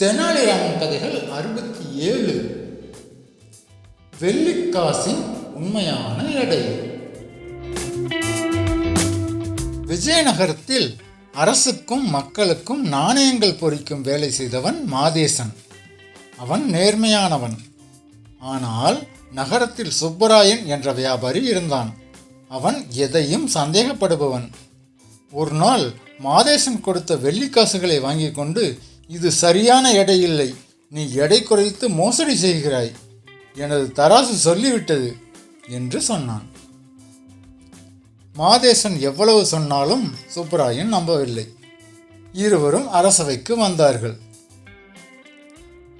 தெனாலிராமன் கதைகள் அறுபத்தி ஏழு. வெள்ளிக்காசின் உண்மையான எடை. விஜயநகரத்தில் அரசுக்கும் மக்களுக்கும் நாணயங்கள் பொறிக்கும் வேலை செய்தவன் மாதேசன். அவன் நேர்மையானவன். ஆனால் நகரத்தில் சுப்பராயன் என்ற வியாபாரி இருந்தான். அவன் எதையும் சந்தேகப்படுபவன். ஒரு நாள் மாதேசன் கொடுத்த வெள்ளிக்காசுகளை வாங்கி கொண்டு இது சரியான எடை இல்லை நீ எடை குறைத்து மோசடி செய்கிறாய். எனது தராசு சொல்லிவிட்டது என்று சொன்னான். மாதேசன் எவ்வளவு சொன்னாலும் சுப்பராயன் நம்பவில்லை. இருவரும் அரசவைக்கு வந்தார்கள்.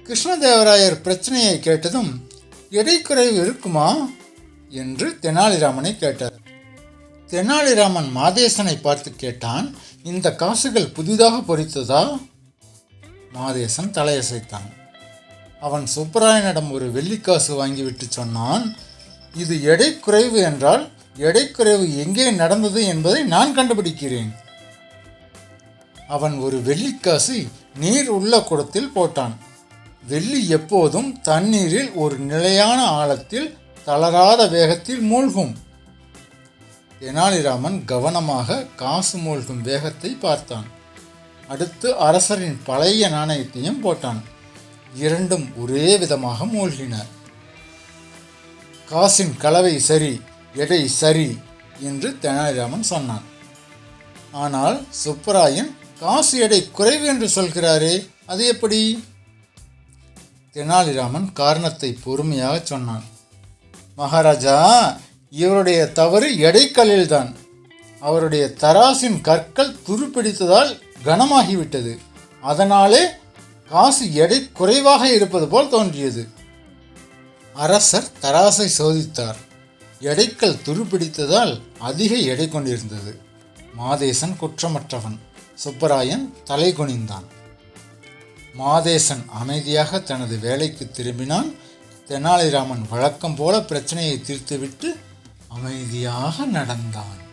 கிருஷ்ணதேவராயர் பிரச்சனையை கேட்டதும் எடை குறைவு இருக்குமா? என்று தெனாலிராமனை கேட்டார். தெனாலிராமன் மாதேசனை பார்த்து கேட்டான் இந்த காசுகள் புதிதாக பொறித்ததா? மாதேசன் தலையசைத்தான். அவன் சுப்பராயனிடம் ஒரு வெள்ளிக்காசு வாங்கிவிட்டு சொன்னான் இது எடை குறைவு என்றால் எடை குறைவு எங்கே நடந்தது என்பதை நான் கண்டுபிடிக்கிறேன். அவன் ஒரு வெள்ளிக்காசு நீர் உள்ள குடத்தில் போட்டான். வெள்ளி எப்போதும் தண்ணீரில் ஒரு நிலையான ஆழத்தில் தளராத வேகத்தில் மூழ்கும். தெனாலிராமன் கவனமாக காசு மூழ்கும் வேகத்தை பார்த்தான். அடுத்து அரசரின் பழைய நாணயத்தையும் போட்டான். இரண்டும் ஒரே விதமாக மூழ்கின. காசின் கலவை சரி எடை சரி என்று தெனாலிராமன் சொன்னான். ஆனால் சுப்பராயன் காசு எடை குறைவு என்று சொல்கிறாரே அது எப்படி? தெனாலிராமன் காரணத்தை பொறுமையாக சொன்னான். மகாராஜா இவருடைய தவறு எடைக்கல்லில்தான். அவருடைய தராசின் கற்கள் துருப்பிடித்ததால் கனமாகிவிட்டது. அதனாலே காசு எடை குறைவாக இருப்பது போல் தோன்றியது. அரசர் தராசை சோதித்தார். எடைக்கள் துருப்பிடித்ததால் அதிக எடை கொண்டிருந்தது. மாதேசன் குற்றமற்றவன். சுப்பராயன் தலை குனிந்தான். மாதேசன் அமைதியாக தனது வேலைக்கு திரும்பினான். தெனாலிராமன் வழக்கம் போல பிரச்சனையை தீர்த்துவிட்டு அமைதியாக நடந்தான்.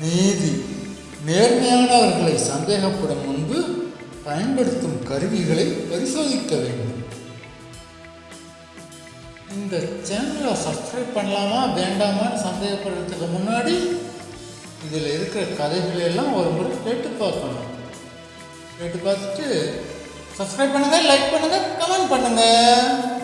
நீதி. நேர்மையானவர்களை சந்தேகப்படும் முன்பு பயன்படுத்தும் கருவிகளை பரிசோதிக்க வேண்டும். இந்த சேனலை சப்ஸ்கிரைப் பண்ணலாமா வேண்டாமான்னு சந்தேகப்படுறதுக்கு முன்னாடி இதில் இருக்கிற கதைகளையெல்லாம் ஒரு முறை கேட்டு பார்க்கணும். கேட்டு பார்த்துட்டு சப்ஸ்கிரைப் பண்ணுங்கள் லைக் பண்ணுங்கள் கமெண்ட் பண்ணுங்கள்